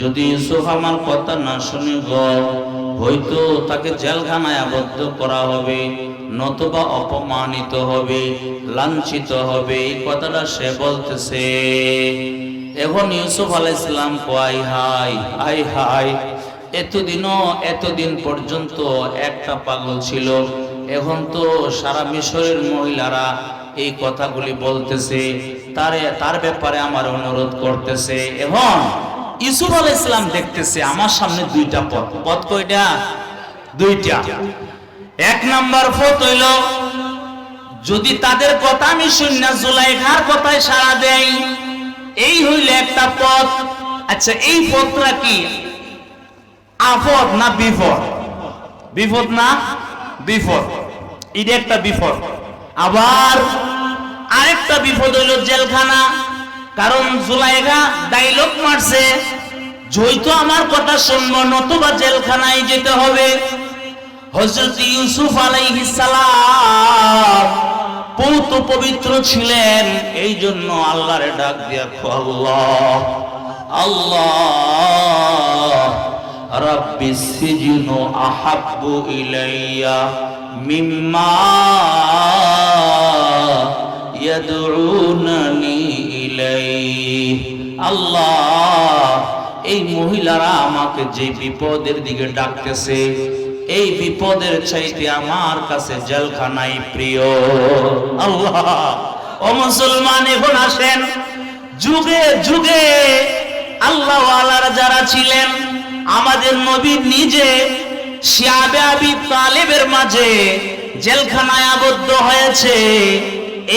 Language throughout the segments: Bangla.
যদি ইউসুফ আমার কথা না শুনে গো, হয়তো তাকে জেলখানায় আবদ্ধ করা হবে, নতুবা অপমানিত হবে, লাঞ্ছিত হবে, এই কথাটা সে বলতেছে। এখন ইউসুফ আলাইসালাম কয় হাই হাই হাই এতদিনও এতদিন পর্যন্ত একটা পাগল ছিল এখন তো সারা মিশরের মহিলারা এই কথাগুলি বলতেছে, তারে, তার ব্যাপারে আমার অনুরোধ করতেছে। এবং ইসুফ আল ইসলাম দেখতেছে, আমার সামনে দুইটা পথ। পথ কয়টা? দুইটা। এক নাম্বার পথ হইল, যদি তাদের কথা আমি শুনি জুলাইখার কথায় সাড়া দেই, এই হইল একটা পথ। আচ্ছা এই পথটা কি? আফদ না বিপদ বিপদ না বিপদ এটা একটা বিপদ। আবার আরেকটা বিপদ হইল জেলখানা। কারণ জুলাইগা ডাইলগ মারছে জয়তো আমার কথা শুনব, নতুবা জেলখানায় যেতে হবে। হজরত ইউসুফ সালাম পৌত পবিত্র ছিলেন এই জন্য আল্লাহরে ডাক দিয়া আল্লাহ আল্লাহ, রব্বি সিজনু আহাব্বু ইলাইয়া। ইয়াদউনানি ইলাইহি। আল্লাহ, এই মহিলারা আমাকে বিপদের দিকে ডাকতেছে, এই বিপদের আমার কাছে জেলখানাই প্রিয়। আল্লাহ, ও মুসলমান, এখন আসেন। যুগে যুগে আল্লাহ যারা ছিলেন, আমাদের নবী নিজে শিয়াবে আবি তালেবের মাঝে জেলখানায় আবদ্ধ হয়েছে।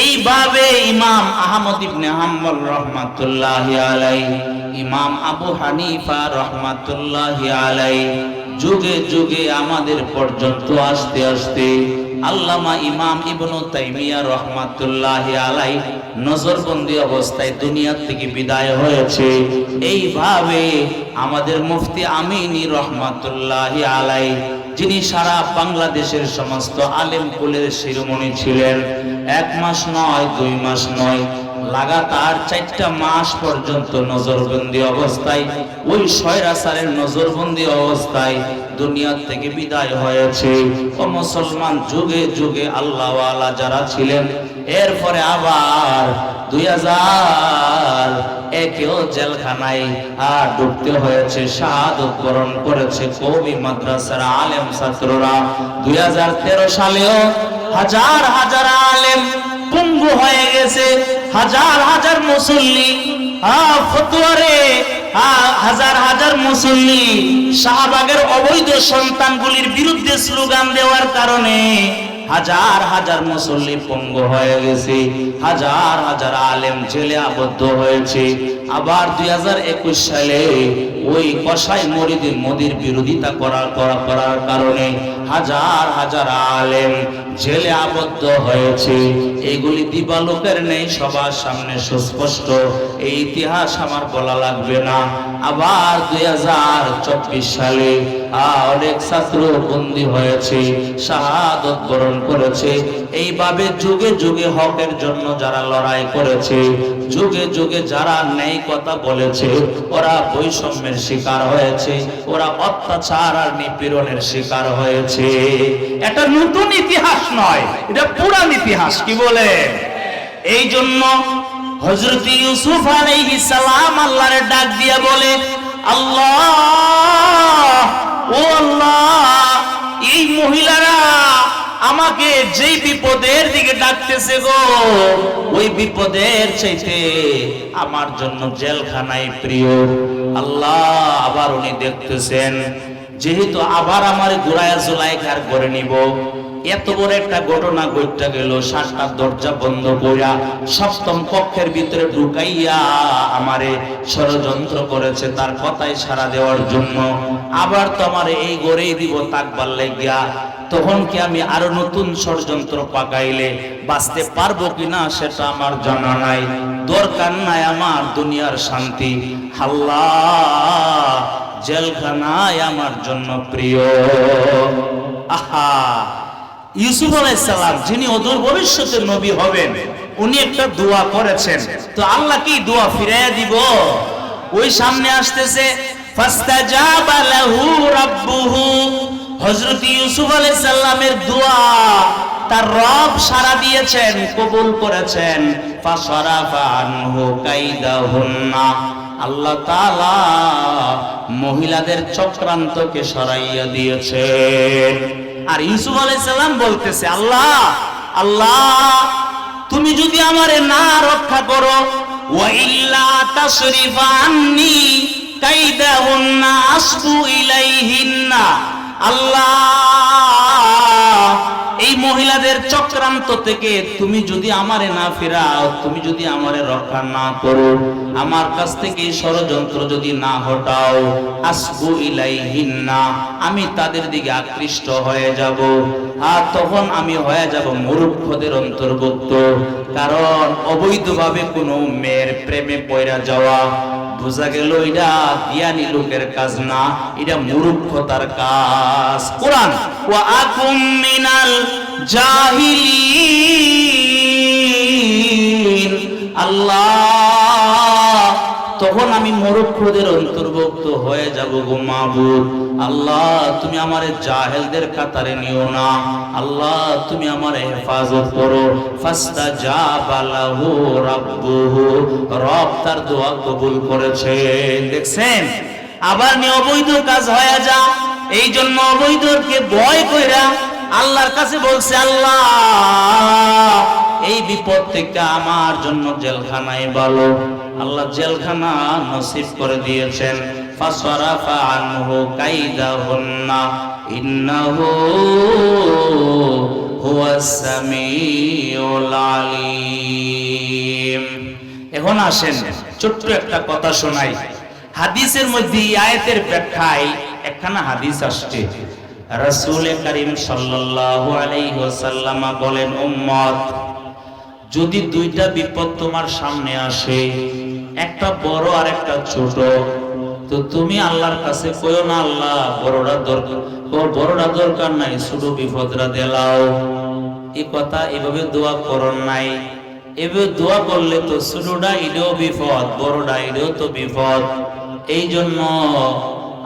এইভাবে ইমাম আহমদ ইবনে হাম্বল রহমাতুল্লাহ আলাই ইমাম আবু হানিফা রহমাতুল্লাহ আলাই যুগে যুগে আমাদের পর্যন্ত আসতে আসতে আল্লামা ইমাম ইবনু তাইমিয়া রহমাতুল্লাহ আলাই নজরবন্দি অবস্থায় দুনিয়া থেকে বিদায় হয়েছে। এইভাবে আমাদের মুফতি আমিনী রহমাতুল্লাহ আলাই যিনি সারা বাংলাদেশের সমস্ত আলেম কুলের শিরোমণি ছিলেন, এক মাস নয়, দুই মাস নয় লাগাতার চারটা মাস পর্যন্ত নজরবন্দি অবস্থায়, ওই সয়রাসারের নজরবন্দি অবস্থায় দুনিয়া থেকে বিদায় হয়েছে। ও মুসলমান, যুগে যুগে আল্লাহওয়ালা যারা ছিলেন, এরপরে আবার দুই হাজার একেও জেলখানায় আর ঢুকতে হয়েছে, শাহাদত বরণ করেছে কবি মাদ্রাসার আলেম ছাত্ররা। দুই হাজার তেরো সালেও হাজার হাজার আলেম পঙ্গু হয়ে গেছে। হাজার হাজার মুসল্লি ফতুয়ারে হাজার হাজার মুসল্লি শাহবাগের অবৈধ সন্তানগুলির বিরুদ্ধে স্লোগান দেওয়ার কারণে হাজার হাজার মুসল্লি পঙ্গু হয়ে গেছে। হাজার হাজার আলেম জেলে আবদ্ধ হয়েছে। আবার দুই হাজার একুশ সালে ওই কসাই মরিদিন মোদির বিরোধিতা করার করা করার কারণে হাজার হাজার আলেম জেলে আবদ্ধ হয়েছে। এগুলি দিবালোকের নেই, সবার সামনে সুস্পষ্ট। এই ইতিহাস আমার বলা লাগবে না। আবার দুই হাজার চব্বিশ সালে অনেক ছাত্র বন্দী হয়েছে, শাহাদত বরণ করেছে। এইভাবে যুগে যুগে হকের জন্য যারা লড়াই করেছে, যুগে যুগে যারা নেই কথা বলেছে, ওরা বৈষম্যের শিকার হয়েছে, ওরা অত্যাচার আর নিপীড়নের শিকার হয়েছে। এটা নতুন ইতিহাস। নয়, এটা পুরান ইতিহাস, কি বলে? এই জন্য হজরত ইউসুফ আলাইহিস সালাম আল্লাহর ডাক দিয়ে বলে, আল্লাহ, ও আল্লাহ, এই মহিলারা আমাকে যেই বিপদের দিকে ডাকতেছে গো, ওই বিপদের চাইতে আমার জন্য জেলখানায় প্রিয়। আল্লাহ আবার উনি দেখতেছেন, যেহেতু আবার আমার গোড়ায় জোলাই ঘর করে নিব এত বড় একটা ঘটনা ঘটতে গেল, সাতটা দরজা বন্ধ কইরা সপ্তম কক্ষের ভিতরে ঢুকাইয়া আমারে ষড়যন্ত্র করেছে তার কথায় সাড়া দেওয়ার জন্য। আবার তো আমার এই গড়েই দিব তাকবার লেগিয়া। তখন কি আমি আরও নতুন ষড়যন্ত্র পাকাইলে বাঁচতে পারব কিনা সেটা আমার জানা নাই। দরকার নাই আমার দুনিয়ার শান্তি। আল্লাহ, জেলখানায় আমার জন্য প্রিয়। আহা! ইউসুফ আলাইসাল্লাম যিনি অদূর ভবিষ্যতের নবী হবেন, উনি একটা দোয়া করেছেন। তো আল্লাহ কি দোয়া ফিরাইয়া দিব? ওই সামনে আসতেছে হযরত ইউসুফ আলাইহিস সালামের দোয়া তার রব সাড়া দিয়েছেন, কবুল করেছেন। আল্লাহ মহিলাদের চক্রান্তকে সরাইয়া দিয়েছেন। আর ইউসুফ আলাইসাল্লাম বলতেছে আল্লাহ আল্লাহ তুমি যদি আমারে না রক্ষা করো আল্লাহ এই মহিলাদের চক্রান্ত থেকে তুমি যদি আমারে না ফেরাও, তুমি যদি আমারে রক্ষা না করো, আমার কাছ থেকে ষড়যন্ত্র যদি না হটাও আসবু ইলাইহিন্না, আমি তাদের দিকে আকৃষ্ট হয়ে যাব। আর তখন আমি হয়ে যাব মূর্খদের অন্তর্ভুক্ত। কারণ অবৈধভাবে কোনো মেয়ের প্রেমে পয়রা যাওয়া বোঝা গেল এটা জ্ঞানী লোকের কাজ না, এটা মূর্খতার কাজ। কোরআন, ওয়া আকুম মিনাল জাহিলিন। আল্লাহ তখন আমি মূর্খদের অন্তর্ভুক্ত হয়ে যাব গো মাবুদ। আল্লাহ, তুমি আমারে জাহেলদের কাতারে নিও না। আল্লাহ, তুমি আমারে হেফাজত করো। ফাস্তা যা বালাহু রাব্বুহু। রব তার দোয়া কবুল করেছে। দেখছেন? আবার নি অবৈধ কাজ হয়ে যা। এই জন্য অবৈধকে ভয় কইরা আল্লাহর কাছে বলছে, আল্লাহ, এই বিপদ থেকে আমার জন্য জেলখানায় ভালো আল্লাহ জেলখানা নসিব করে দিয়েছেন। হুয়াস এখন আসেন, ছোট্ট একটা কথা শোনাই। হাদিসের মধ্যে আয়াতের ব্যাখ্যায় একখানা হাদিস আসছে। রাসূল করিম সাল্লাল্লাহু বলেন, উম্মত, যদি দুইটা বিপদ তোমার সামনে আসে একটা বড় আর একটা ছোট। তো তুমি আল্লাহর কাছে কইও না, আল্লাহ, বড়টা দরকার বড়টা দরকার নাই, ছোট বিপদরা দেলাও এই কথা এভাবে দোয়া করন নাই। এভাবে দোয়া করলে তো ছোটটা এটাও বিপদ, বড়টা এটাও তো বিপদ। এই জন্য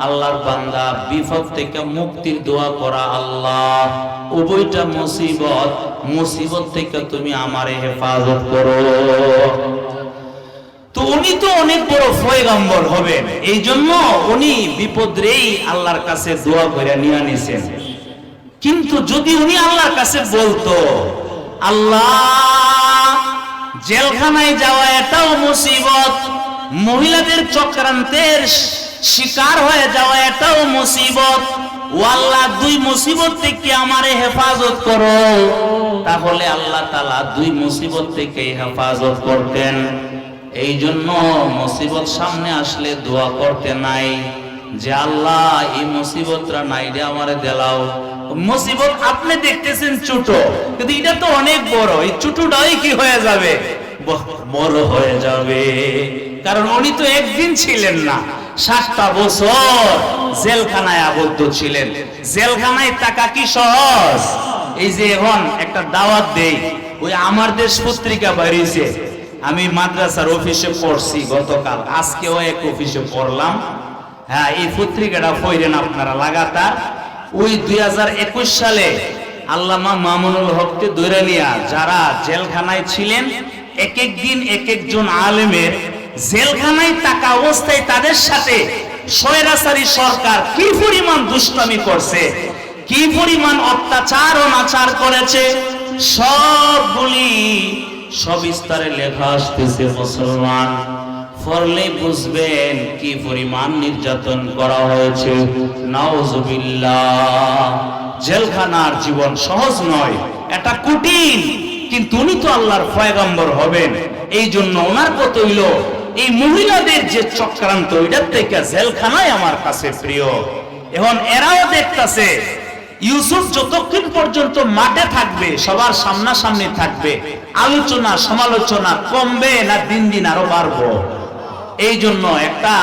আল্লাহর বান্দা বিপদ থেকে মুক্তির দোয়া করা আল্লাহ। উভয়টা মুসিবত মুসিবত থেকে তুমি আমারে হেফাজত করো। উনি তো অনেক বড় ফয়গম্বর হবেন এই জন্য উনি বিপদরেই আল্লাহর কাছে দোয়া করে নিয়ে নিছেন। কিন্তু যদি উনি আল্লাহর কাছে বলতো, আল্লাহ, জেলখানায় যাওয়া এটাও মুসিবত, মহিলাদের চক্রান্তের শিকার হয়ে যাওয়া এটাও মুসিবত ও আল্লাহ দুই মুসিবত থেকে আমারে হেফাজত করো। তাহলে আল্লাহ তালা দুই মুসিবত থেকে হেফাজত করতেন। এই জন্য মুসিবত সামনে আসলে দোয়া করতে নাই যে আল্লাহ, এই মুসিবতরা নাই রে আমারে দেলাও। মুসিবত আপনি দেখতেছেন ছোট, কিন্তু এটা তো অনেক বড়, এই ছোটটাই কি হয়ে যাবে? বড় হয়ে যাবে। কারণ উনি তো একদিন ছিলেন না, সাতটা বছর জেলখানায় আবদ্ধ ছিলেন। জেলখানায় টাকা কি সহজ? এই যে এখন একটা দাওয়াত দেই, ওই আমার দেশ পত্রিকা বেরিয়েছে আমি মাদ্রাসার অফিসে পড়ছি গতকাল। আজকেও এক অফিসে পড়লাম। হ্যাঁ এই পত্রিকাটা পড়েন আপনারা লাগাতার। ওই দুই হাজার একুশ সালে আল্লামা মামুনুল হককে দৈরা নিয়া যারা জেলখানায় ছিলেন এক এক দিন এক একজন আলেমের জেলখানায় থাকা অবস্থায় তাদের সাথে স্বৈরাচারী সরকার কি পরিমাণ দুষ্টামি করছে, কি পরিমাণ অত্যাচার ও নাচার করেছে, সবগুলি সবিস্তারে লেখা আসতেছে মুসলমান। পড়লে বুঝবেন কি পরিমাণ নির্যাতন করা হয়েছে। জেলখানার জীবন সহজ নয়, এটা কঠিন। কিন্তু উনি তো আল্লাহর পয়গম্বর হবেন। এই জন্য ওনার কত হইল, এই মহিলাদের যে চক্রান্ত এটার থেকে জেলখানায় আমার কাছে প্রিয়। এখন এরাও দেখতাছে ইউসুফ যতক্ষণ পর্যন্ত মাঠে থাকবে, সবার সামনাসামনি থাকবে। আলোচনা, সমালোচনা কমবে না দিন দিন আরও বাড়বো। এই জন্য একটা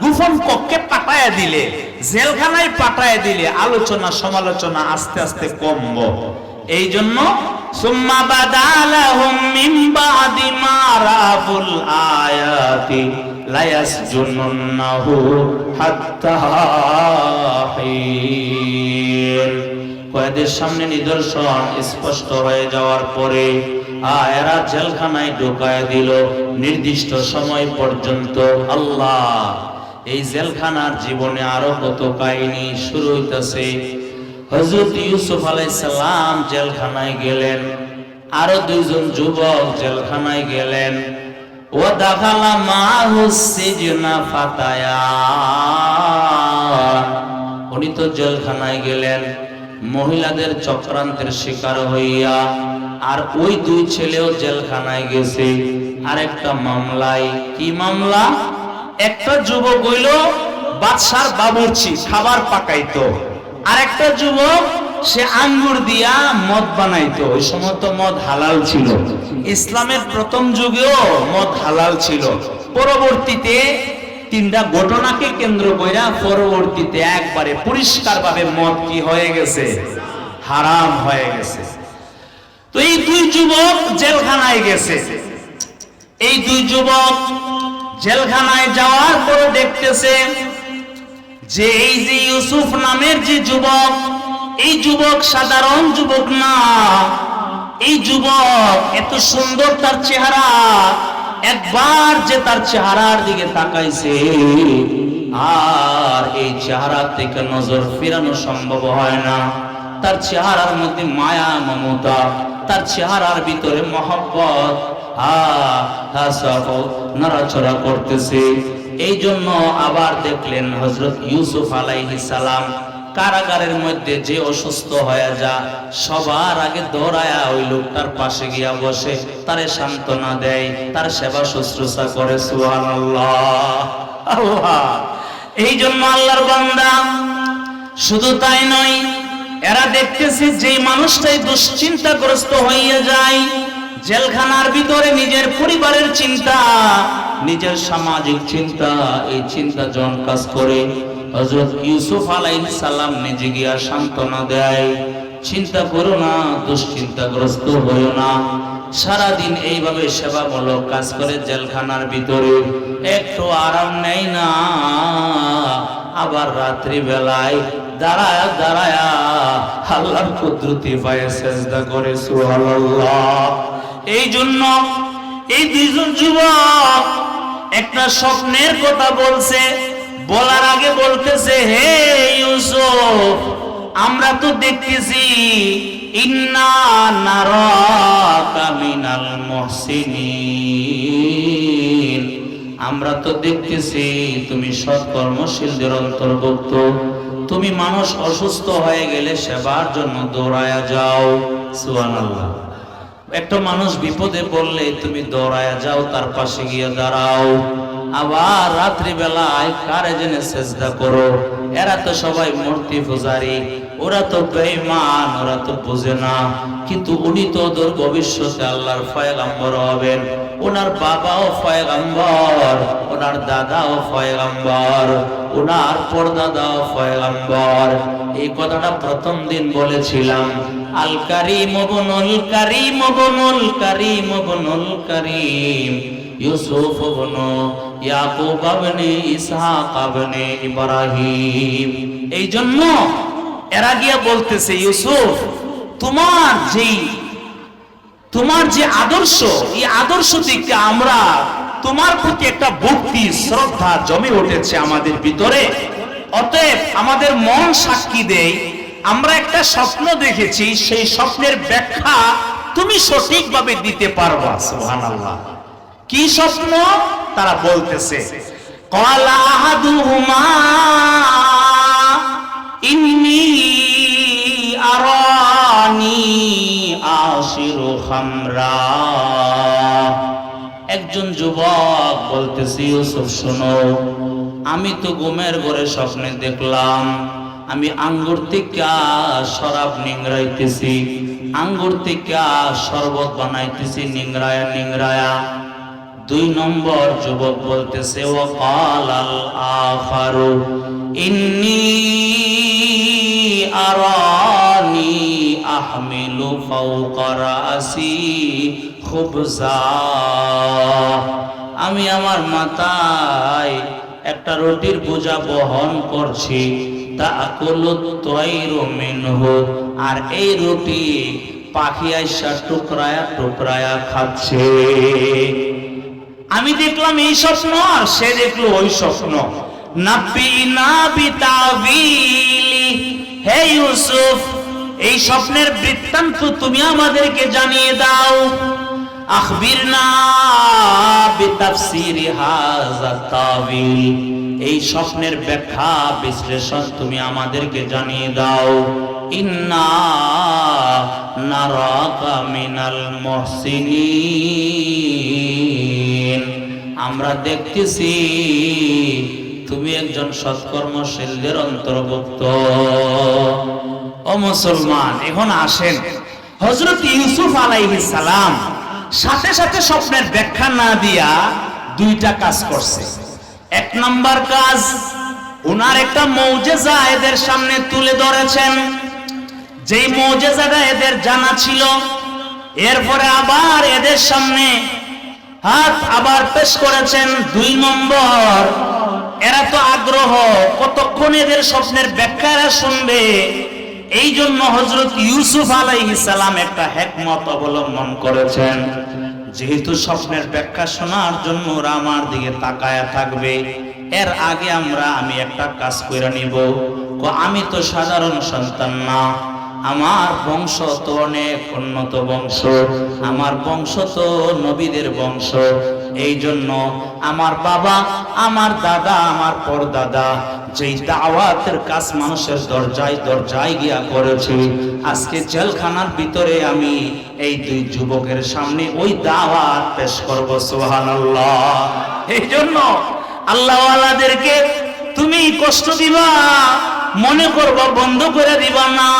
গুফন কক্ষে পাঠায় দিলে, জেলখানায় পাঠায় দিলে আলোচনা, সমালোচনা আস্তে আস্তে কমব। এই জন্য সুম্মা বাদালাহুম মিন বাদি মা রাফুল আয়াতি। হিন। কয়েদের সামনে নিদর্শন স্পষ্ট হয়ে যাওয়ার পরে আয়রা জেলখানায় ঢোকায় দিল নির্দিষ্ট সময় পর্যন্ত আল্লাহ। এই জেলখানার জীবনে আরও কত কাহিনী শুরু হইতেছে। হজরত ইউসুফ আলাইসাল্লাম জেলখানায় গেলেন, আরও দুইজন যুবক জেলখানায় গেলেন। দাখালা মা হুসিজনা ফাতায়া। উনি তো জেলখানায় গেলেন, মহিলাদের চক্রান্তের শিকার হইয়া, আর ওই দুই ছেলেও জেলখানায় গেছে। আর একটা মামলায়, কি মামলা? একটা যুবক হইল বাদশার বাবুর্চি, খাবার পাকাইতো। আর একটা যুবক সে আঙ্গুর দিয়া মদ বানাইতো। ওই সময় তো মদ হালাল ছিল। ইসলামের প্রথম যুগেও মদ হালাল ছিল। পরবর্তীতে তিনটা ঘটনাকে কেন্দ্র কইরা পরবর্তীতে একবারে পরিষ্কারভাবে মদ কি হয়ে গেছে? হারাম হয়ে গেছে। তো এই দুই যুবক জেলখানায় গেছে। এই দুই যুবক জেলখানায় যাওয়ার পরে দেখতেছে যে এই যে ইউসুফ নামের যে যুবক এই যুবক সাধারণ যুবক না। এই যুবক এত সুন্দর তার চেহারা। একবার যে তার চেহারার দিকে তাকাইছে, আর এই চেহারা থেকে নজর ফেরানো সম্ভব হয় না। তার চেহারার মধ্যে মায়া, মমতা, তার চেহারার ভিতরে মহব্বত নড়াচড়া করতেছে। এই জন্য আবার দেখলেন হজরত ইউসুফ আলাইহি সালাম কারাগারের মধ্যে যে অসুস্থ হয়ে যা, সবার আগে দৌড়ায়া ওই লোকটার পাশে গিয়া বসে, তারে সান্ত্বনা দেয়, তার সেবা শুশ্রূষা করে আল্লাহ! এই জন্য আল্লাহর বান্দা, শুধু তাই নয়, এরা দেখতেছে যে মানুষটাই দুশ্চিন্তাগ্রস্ত হইয়া যায়, জেলখানার ভিতরে নিজের পরিবারের চিন্তা, নিজের সামাজিক চিন্তা, এই চিন্তা জন কাজ করে হজরত ইউসুফ আলাইহিস সালাম নিজে গিয়া সান্ত্বনা দেয়, চিন্তা করো না, দুশ্চিন্তাগ্রস্ত হইও না। সারাদিন এইভাবে সেবামূলক কাজ করে জেলখানার ভিতরে। একটু আরাম নেই না। আবার রাত্রি বেলায় দাঁড়ায়া দাঁড়ায়া আল্লাহর কুদরতি পায়ে সেজদা করে, সুবহানাল্লাহ। এই জন্য এই দুইজন যুবক একটা স্বপ্নের কথা বলছে বলার আগে বলতেছে, হে ইউসুফ, আমরা তো দেখতেছি, ইন্না নারাকা মিনাল মুহসিনিন। আমরা তো দেখতেছি, তুমি সৎকর্মশীলদের অন্তর্ভুক্ত। তুমি মানুষ অসুস্থ হয়ে গেলে সেবার জন্য দৌড়ায়া যাও। সুবহানাল্লাহ। একটা মানুষ বিপদে পড়লে তুমি দৌড়ায়া যাও, তার পাশে গিয়ে দাঁড়াও। আবার রাত্রি বেলায় কারে জেনে চেষ্টা করো? এরা তো সবাই মূর্তি পূজারি, ওরা তো বেঈমান, ওরা তো বুঝে না। কিন্তু উনি তো ওদের ভবিষ্যতে আল্লাহর ফয়গাম্বর হবেন। ওনার বাবাও ফয়গাম্বর ওনার দাদাও ফয়গাম্বর ওনার পরদাদাও ফয়গাম্বর এই কথাটা প্রথম দিন বলেছিলাম। আল কারিম বনুল কারিম বনুল কারিম বনুল কারিম, ইউসুফ বনু ইয়াকুব আবনে ইসহাক আবনে ইব্রাহিম। এই জন্য এরা গিয়া বলতেছে, ইউসুফ, তোমার যেই, তোমার যে আদর্শ, এই আদর্শ আমরা তোমার প্রতি একটা ভক্তি, শ্রদ্ধা জমে উঠেছে আমাদের ভিতরে। অতএব আমাদের মন সাক্ষী দেয় আমরা একটা স্বপ্ন দেখেছি, সেই স্বপ্নের ব্যাখ্যা তুমি সঠিকভাবে দিতে পারবা, সুবহানাল্লাহ। কি স্বপ্ন? তারা বলতেছে একজন যুবক বলতেছি, ইউসুফ, শোনো, আমি তো ঘুমের ঘরে স্বপ্নে দেখলাম, আমি আঙ্গুর থেকে শরাব নিংড়াইতেছি, আঙ্গুর থেকে শরবত বানাইতেছি, নিংড়ায়া নিংড়ায়া। দুই নম্বর যুবক বলতেছে ও কাল আল আখারু, ইন্নি আরানি আহমিলু ফাওকা রাসি খুবজা। আমি আমার মাথায় একটা রুটির বোঝা বহন করছি তা তৈরু মিনহু। আর এই রুটি পাখি আইসা টুকরায়া টুকরায়া খাচ্ছে। আমি দেখলাম এই স্বপ্ন, আর সে দেখল ওই স্বপ্ন। হে ইউসুফ, এই স্বপ্নের বৃত্তান্ত তুমি আমাদেরকে জানিয়ে দাও। এই স্বপ্নের ব্যাখ্যা, বিশ্লেষণ তুমি আমাদেরকে জানিয়ে দাও। ইন্না মিনাল মুহসিনিন। আমরা দেখতেছি তুমি একজন সৎকর্মশীলদের অন্তর্ভুক্ত। ও মুসলমান, এখন আসেন। হজরত ইউসুফ আলাইহিস সালাম সাথে সাথে স্বপ্নের ব্যাখ্যা না দিয়া দুইটা কাজ করছে। এক নাম্বার কাজ, উনার একটা মৌজেজা এদের সামনে তুলে ধরেছেন। যেই মৌজেজাটা এদের জানা ছিল, এরপরে আবার এদের সামনে হাত আবার পেশ করেছেন দুই নম্বর। এরা তো আগ্রহ, কতক্ষণ এদের স্বপ্নের ব্যাখ্যারা শুনবে? এই জন্য হজরত ইউসুফ সালাম একটা হেকমত অবলম্বন করেছেন। যেহেতু স্বপ্নের ব্যাখ্যা শোনার জন্য ওরা আমার দিকে তাকায়া থাকবে, এর আগে আমরা আমি একটা কাজ করে নিব। আমি তো সাধারণ সন্তান না। আমার বংশ তো অনেক উন্নত বংশ, আমার বংশ তো নবীদের বংশ। এই জন্য আমার বাবা, আমার দাদা, আমার পরদাদা, যেই দাওয়াতের কাজ মানুষের দরজায় দরজায় গিয়া করেছে, আজকে জেলখানার ভিতরে আমি এই দুই যুবকের সামনে ওই দাওয়াত পেশ করব, সুবহানাল্লাহ। এই জন্য আল্লাহওয়ালাদেরকে তুমি কষ্ট দিবা, মনে করবা বন্ধ করে দিবা না।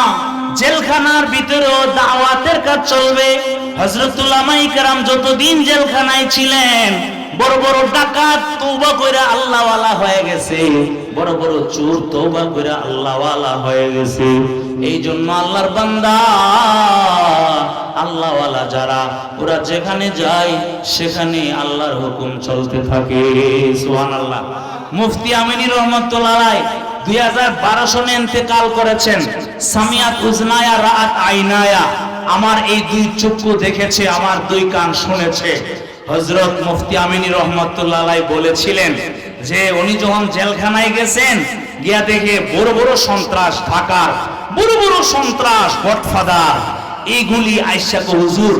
জেলখানার ভিতরেও দাওয়াতের কাজ চলবে। হজরতুল্লামাই কারাম যতদিন জেলখানায় ছিলেন, বড় বড় ডাকাত তুবা করে আল্লাহওয়ালা হয়ে গেছে। বড় বড় চোর তৌবা করে আল্লাহওয়ালা হয়ে গেছে। এই জন্য আল্লাহর বান্দা, আল্লাহওয়ালা যারা, ওরা যেখানে যায়, সেখানে আল্লাহর হুকুম চলতে থাকে। সুহান আল্লাহ মুফতি আমিনী রহমতুল্লাহ দুই হাজার বারো সনে ইন্তেকাল করেছেন। সামিয়াত উজনায়া রাত আইনায়া। আমার এই দুই চক্ষু দেখেছে, আমার দুই কান শুনেছে। হজরত মুফতি আমিনী রহমতুল্লাহ বলেছিলেন যে উনি যখন জেলখানায় গেছেন, গিয়া দেখে বড় বড় সন্ত্রাস, ঢাকার বড় বড় সন্ত্রাস, গডফাদার, এইগুলি আইসা কো হুজুর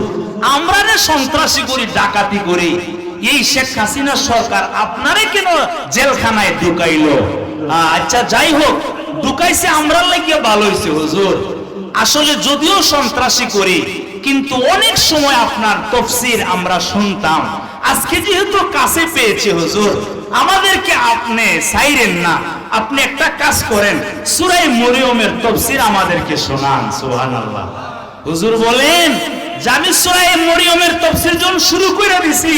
আমরা যে সন্ত্রাসী করি, ডাকাতি করি। এই শেখ হাসিনা সরকার আপনারে কেন জেলখানায় ঢুকাইলো? আচ্ছা যাই হোক, ঢুকাইছে আমরা লাগিয়ে ভালো হয়েছে হুজুর। আসলে যদিও সন্ত্রাসী করি কিন্তু অনেক সময় আপনার তফসির আমরা শুনতাম। আজকে যেহেতু কাছে পেয়েছে হুজুর, আমাদেরকে আপনি সাইরেন না। আপনি একটা কাজ করেন সুরাই মরিয়মের তফসির আমাদেরকে শোনান, সুবহানাল্লাহ। হুজুর বলেন জানি সুরাই মরিয়মের তফসির যখন শুরু করে দিছি,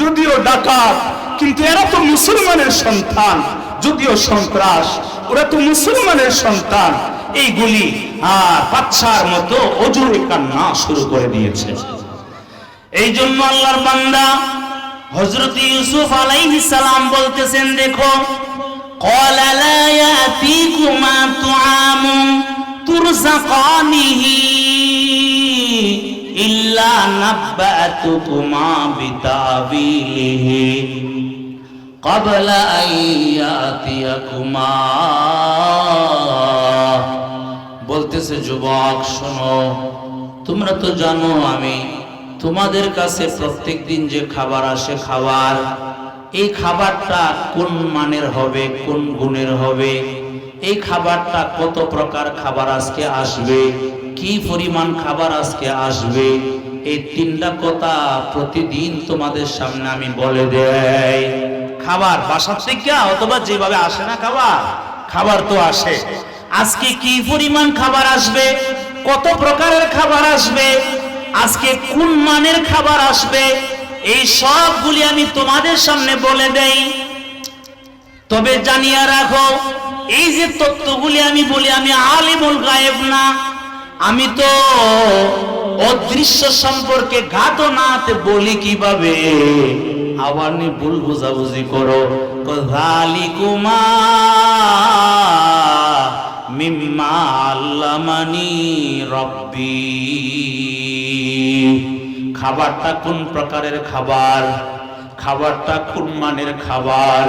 যদিও ডাকাত, কিন্তু এরা তো মুসলমানের সন্তান, যদিও সন্ত্রাস, ওরা তো মুসলমানের সন্তান। এইগুলি আর বাচ্চার মতো অজুরে কান্না শুরু করে দিয়েছে এই জন্য আল্লাহর বান্দা হযরত ইউসুফ আলাইহিস সালাম বলতেছেন দেখো قال لا يأتيكما طعام ترزقانه إلا نبأتكما بتأويله قبل أن يأتيكما বলতেছে, যুবক, শোনো, তোমরা তো জানো আমি তোমাদের কাছে প্রত্যেক দিন যে খাবার আসে খাবার, এই খাবারটা কোন মানের হবে, কোন গুণের হবে, এই খাবারটা কত প্রকার খাবার আজকে আসবে, কি পরিমাণ খাবার আজকে আসবে, এই তিনটা কথা প্রতিদিন তোমাদের সামনে আমি বলে দেয় খাবার বাসার থেকে অথবা যেভাবে আসে না খাবার খাবার তো আসে। আজকে কি পরিমাণ খাবার আসবে? কত প্রকারের খাবার আসবে? আজকে কোন মানের খাবার আসবে? এই সবগুলি আমি তোমাদের সামনে বলে দেই। তবে জানিয়া রাখো, এই যে তত্ত্বগুলি আমি বলি, আমি আলিমুল গায়েব না। আমি তো অদৃশ্য সম্পর্কে ঘাতনাতে বলি কীভাবে? আবার নি ভুল বুঝাবুঝি করো। জালিকুমা মিম্মা আল্লামানি রব্বি। খাবারটা কোন প্রকারের খাবার? খাবারটা কোন মানের খাবার?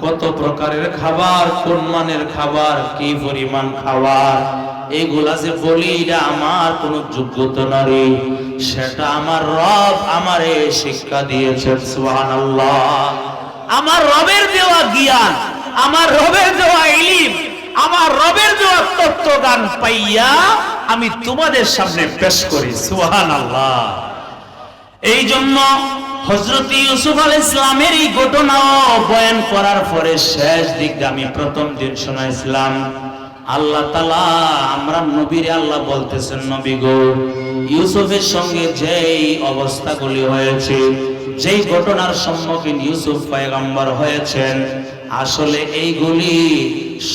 কত প্রকারের খাবার? কোন মানের খাবার? কি পরিমাণ খাবার? এগুলা যে বলি, এটা আমার কোনো যোগ্যতা নারী সেটা আমার রব আমারে শিক্ষা সুবহানাল্লাহ। আমার রবের দেওয়া জ্ঞান, আমার রবের দেওয়া ইলিম আমার রবের দেওয়া তত্ত্বজ্ঞান পাইয়া আমি তোমাদের সামনে পেশ করি। সুবহানাল্লাহ। এই জন্য হজরত ইউসুফ আল ইসলামের এই ঘটনা বয়ান করার পরে শেষ দিক আমি প্রথম দিন শোনাইছিলাম, আল্লাহ তালা আমরা নবীরে আল্লাহ বলতেছেন, নবী গো, ইউসুফের সঙ্গে যেই অবস্থাগুলি হয়েছে, যেই ঘটনার সম্মুখীন ইউসুফ পয়গম্বর হয়েছেন আসলে এইগুলি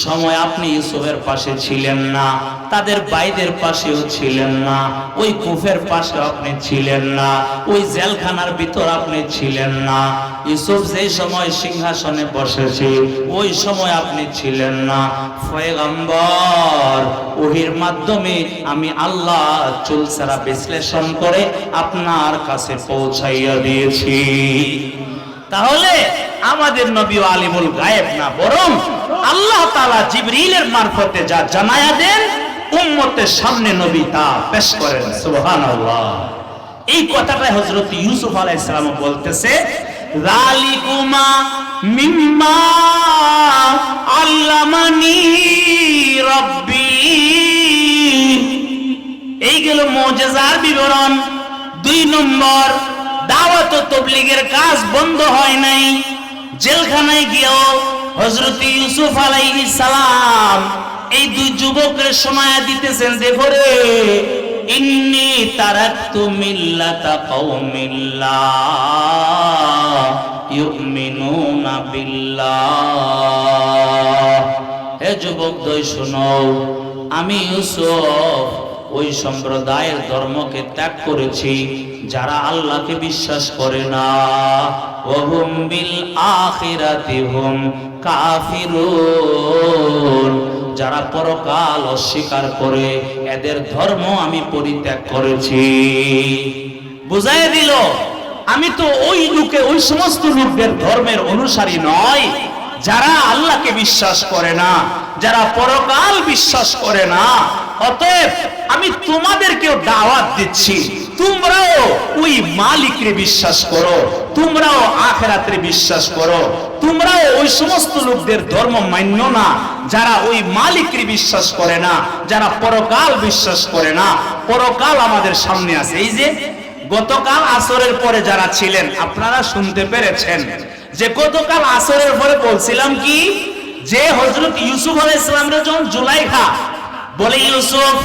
সময় আপনি ইউসুফের পাশে ছিলেন না, তাদের বাইদের পাশেও ছিলেন না, ওই কুফের পাশে আপনি ছিলেন না, ওই জেলখানার ভিতর আপনি ছিলেন না। ইউসুফ যেই সময় সিংহাসনে বসেছে, ওই সময় আপনি ছিলেন না। ফয়গম্বর ওহির মাধ্যমে আমি আল্লাহ চুলসারা বিশ্লেষণ করে আপনার কাছে পৌঁছাইয়া দিয়েছি। তাহলে আমাদের নবী আলিমুল গায়েব না, বরং আল্লাহ তালা জিবরিলের মারফতে যা জানায়া দেন, উম্মতের সামনে নবী তা পেশ করেন, সুবহানাল্লাহ। এই কথাটাই হযরত ইউসুফ আলাইহিস সালাম বলতেছে মিম্মা এই গেল মজেজার বিবরণ। দুই নম্বর, দাওয়াত তবলিগের কাজ বন্ধ হয় নাই। জেলখানায় গিয়েও হজরত ইউসুফ আলাইহিস সালাম এই দুই যুবকের সময় দিতেছেন দেখো রে ইন্নি তারাকতু মিল্লাতা কওমিল্লা ইউমিনুনা বিল্লাহ। হে যুবক, দই শোনো আমি ইউসুফ ওই সম্প্রদায়ের ধর্মকে ত্যাগ করেছি, যারা আল্লাহকে বিশ্বাস করে না। যারা পরকাল অস্বীকার করে, এদের ধর্ম আমি পরিত্যাগ করেছি। বুঝাই দিল, আমি তো ওই লোকে, ওই সমস্ত লোকদের ধর্মের অনুসারী নয়। যারা আল্লাহকে বিশ্বাস করে না, যারা পরকাল বিশ্বাস করে না অতএব আমি তোমাদেরকেও দাওয়াত দিচ্ছি। তোমরাও ওই মালিকরে বিশ্বাস করো। তোমরাও আখেরাতে বিশ্বাস করো। তোমরাও ওই সমস্ত লোকদের ধর্ম মান্য না, যারা ওই মালিকরে বিশ্বাস করে না, যারা পরকাল বিশ্বাস করে না। পরকাল আমাদের সামনে আছে। এই যে গতকাল আসরের পরে যারা ছিলেন, আপনারা শুনতে পেরেছেন যে গতকাল আসরের পরে বলছিলাম কি? যে হজরত ইউসুফ আলাইহিস সালামের যখন জুলাইখা বলে, ইউসুফ,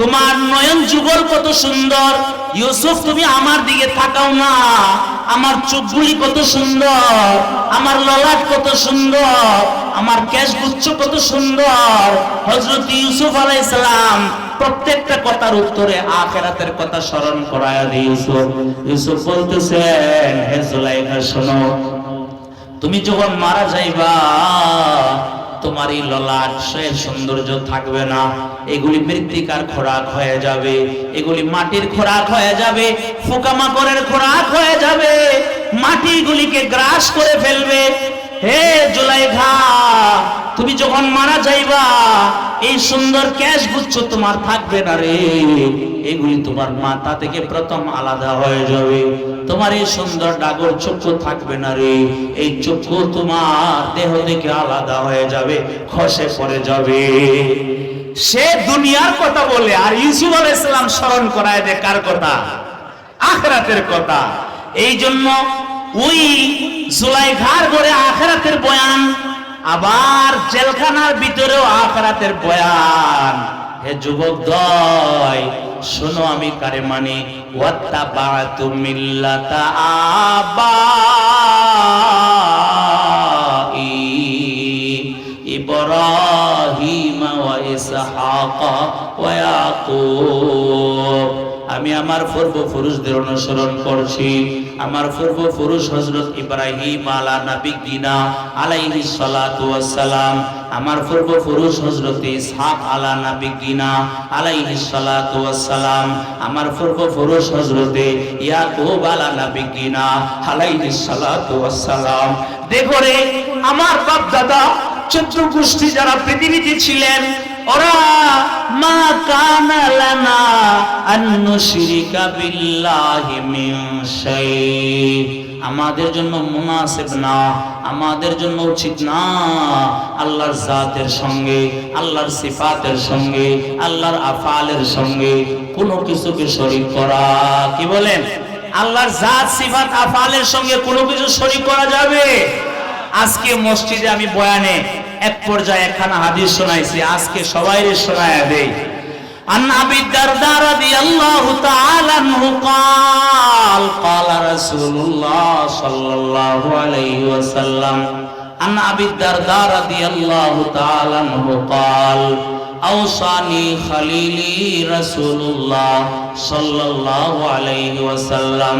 তোমার নয়ন যুগল কত সুন্দর। ইউসুফ, তুমি আমার দিকে তাকাও না। আমার চোখগুলি কত সুন্দর। আমার ললাট কত সুন্দর। আমার কেশ গুচ্ছ কত সুন্দর। হজরত ইউসুফ আলাইহিস সালাম প্রত্যেকটা কথার উত্তরে আখেরাতের কথা স্মরণ করায় ইউসুফ। ইউসুফ বলতেছেন হে জুলাইখা, শোনো, তুমি যখন মারা যাইবা তোমার এই ললাট সে সৌন্দর্য থাকবে না। এগুলি মৃত্তিকার খোরাক হয়ে যাবে, এগুলি মাটির খোরাক হয়ে যাবে পোকামাকড়ের খোরাক হয়ে যাবে। মাটিগুলিকে গ্রাস করে ফেলবে হে জুলাইখা তুমি যখন মারা যাইবা, এই সুন্দর ক্যাশ গুচ্ছ তোমার থাকবে না রে। এগুলি তোমার মাথা থেকে প্রথম আলাদা হয়ে যাবে। তোমার এই সুন্দর ডাগর চক্ষু থাকবে না রে। এই চক্ষু তোমার দেহ থেকে আলাদা হয়ে যাবে, খসে পড়ে যাবে। সে দুনিয়ার কথা বলে আর ইউসুফ আলাইহিস সালাম স্মরণ করায় দে কার কথা, আখরাতের কথা। এই জন্য ওই জুলাইখার ঘরে আখরাতের বয়ান, আবার জেলখানার ভিতরেও আখরাতের বয়ান। হে যুবক দয়, শোনো আমি কারে মানে ওয়াত্তা বাতু মিল্লাতা আবাই ইব্রাহিম ওয়া ইসহাক ওয়া ইয়াকুব। আমি আমার পূর্বপুরুষদের অনুসরণ করছি। আমার পূর্বপুরুষ হজরত ইব্রাহিম আলা নবী গিনা আলাইহি সালাতু ওয়াসসালাম, আমার পূর্বপুরুষ হজরত ইসহাক আলা নবী গিনা আলাইহি সালাতু ওয়াসসালাম, আমার পূর্বপুরুষ হজরত ইয়াকুব আলা নবী গিনা আলাইহি সালাতু ওয়াসসালাম। দেখো রে, আমার বাপ দাদা চোদ্দ গোষ্ঠী যারা পৃথিবীতে ছিলেন ওরা মা কানা লানা আন বিল্লাহি মিন শাই। আমাদের জন্য মুনাসিব না, আমাদের জন্য উচিত না আল্লাহর জাতের সঙ্গে, আল্লাহর সিফাতের সঙ্গে, আল্লাহর আফালের সঙ্গে কোনো কিছুকে শরীক করা। কি বলেন? আল্লাহর জাত, সিফাত, আফালের সঙ্গে কোনো কিছু শরীক করা যাবে? আজকে মসজিদে আমি বয়ানে এক পর্যায়ে একখানা হাদিস শোনাইছি আজকে সবাই শোনায় দেই عن أبي الدرداء رضي الله تعالى عنه قال قال رسول الله صلى الله عليه وسلم عن أبي الدرداء رضي الله تعالى عنه قال أوصاني خليلي رسول الله صلى الله عليه وسلم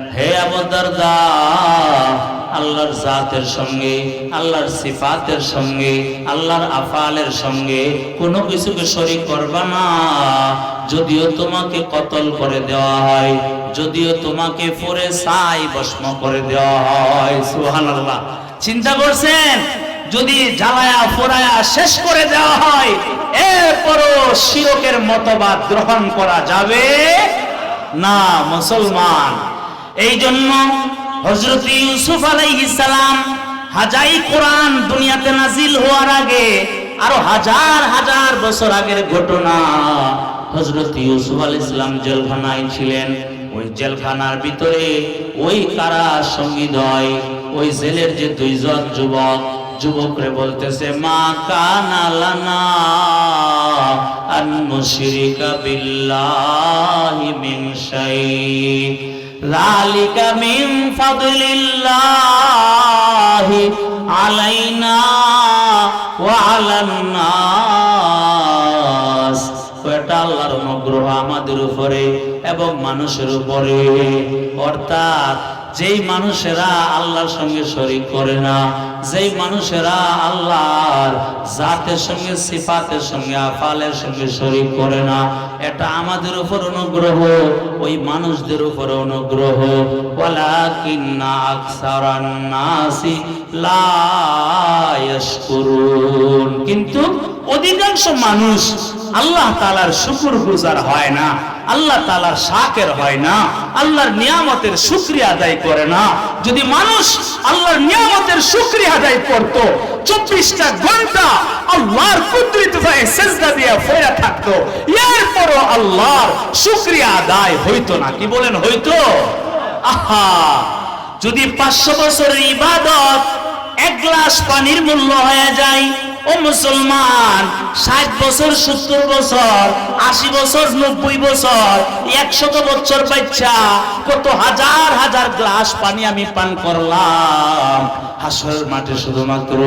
হে আবু দারদা আল্লাহর জাতের সঙ্গে, আল্লাহর সিফাতের সঙ্গে, আল্লাহর আফালের সঙ্গে কোনো কিছুকে শরীক করবা না। যদিও তোমাকে কতল করে দেওয়া হয়, যদিও তোমাকে পরে সাই ভস্ম করে দেওয়া হয়, সুবহানাল্লাহ। চিন্তা করছেন? যদি জ্বালায়া ফোরায়া শেষ করে দেওয়া হয়, এরপরও শিরকের মতবাদ গ্রহণ করা যাবে না, মুসলমান। এই জন্য হজরত ইউসুফ সালাম হাজাই কোরআন দুনিয়াতে নাজিল হওয়ার আগে আরও হাজার হাজার বছর আগের ঘটনা হজরত ইউসুফ আলাইহিস সালাম জেলখানায় ছিলেন। ওই জেলখানার ভিতরে ওই কারা সঙ্গীদয় ওই জেলের যে দুইজন যুবক, যুবকরে বলতেছে, মা কানা লানা আন মুশরিকা বিল্লাহি মিন যালিকা মিন ফাদলিল্লাহি আলাইনা ওয়া আলান নাস এটা আল্লাহর অনুগ্রহ আমাদের উপরে এবং মানুষের উপরে। অর্থাৎ যেই মানুষেরা আল্লাহর সঙ্গে শরীক করে না, যেই মানুষেরা আল্লাহর জাতের সঙ্গে, সিফাতের সঙ্গে, আফালের সঙ্গে শরীক করে না, এটা আমাদের উপর অনুগ্রহ, ওই মানুষদের উপর অনুগ্রহ। নাসি কিন্তু অধিকাংশ মানুষ আল্লাহ তালার শুকুর গুজার হয় না, আল্লাহ তালার শাকের হয় না, আল্লাহর নিয়ামতের শুক্রিয়া আদায় করে না। যদি মানুষ আল্লাহর নিয়ামতের শুক্রিয়া আদায় করত, চব্বিশটা ঘণ্টা আল্লাহর কুদরিত হয়ে সেজদা দিয়ে ফেরা থাকতো, এরপরও আল্লাহর শুক্রিয়া আদায় হইতো না। কি বলেন হইতো? আহা! যদি পাঁচশো বছরের ইবাদত এক গ্লাস পানির মূল্য হয়ে যায় ও মুসলমান, ষাট বছর, সত্তর বছর, আশি বছর, নব্বই বছর, একশত বছর বাচ্চা, কত হাজার হাজার গ্লাস পানি আমি পান করলাম। হাসর মাঠে শুধুমাত্র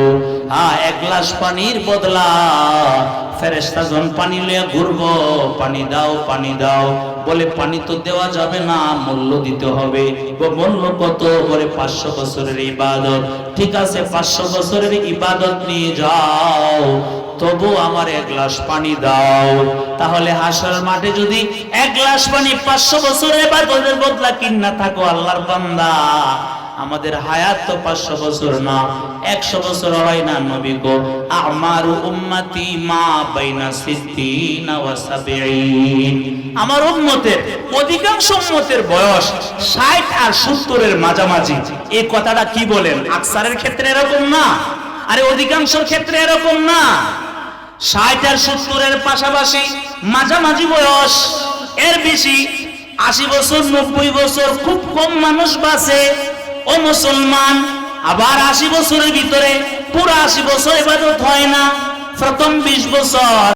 হ্যাঁ এক গ্লাস পানির বদলা। ফেরেস্তা জন পানি লইয়া ঘুরবো, পানি দাও পানি দাও। বলে, পানি তো দেওয়া যাবে না, মূল্য দিতে হবে। মূল্য কত? বলে, পাঁচশো বছরের ইবাদত। ঠিক আছে, পাঁচশো বছরের ইবাদত নিয়ে যাও। তবু আমার এক গ্লাস পানি দাও। তাহলে হাসর মাঠে যদি এক গ্লাস পানি পাঁচশো বছরের ইবাদতের বদলা কিনা থাকো আল্লাহর বান্দা। আমাদের হায়াত তো পাঁচশো বছর না, একশো বছর হয় না নবী গো। আমার উম্মতি মা বাইনা সিদ্দিনা ওয়া সাবিঈন। আমার উম্মতের, অধিকাংশ উম্মতের বয়স 60 আর সত্তরের মাঝামাঝি। এই কথাটা কি বলেন? আকসারের ক্ষেত্রে এরকম না। আরে অধিকাংশ ক্ষেত্রে এরকম না। 60 আর সত্তরের পাশাপাশি মাঝামাঝি বয়স, এর বেশি আশি বছর, নব্বই বছর খুব কম মানুষ বাঁচে। ও মুসলমান, আবার আশি বছরের ভিতরে পুরো আশি বছর এবাদত হয় না। প্রথম বিশ বছর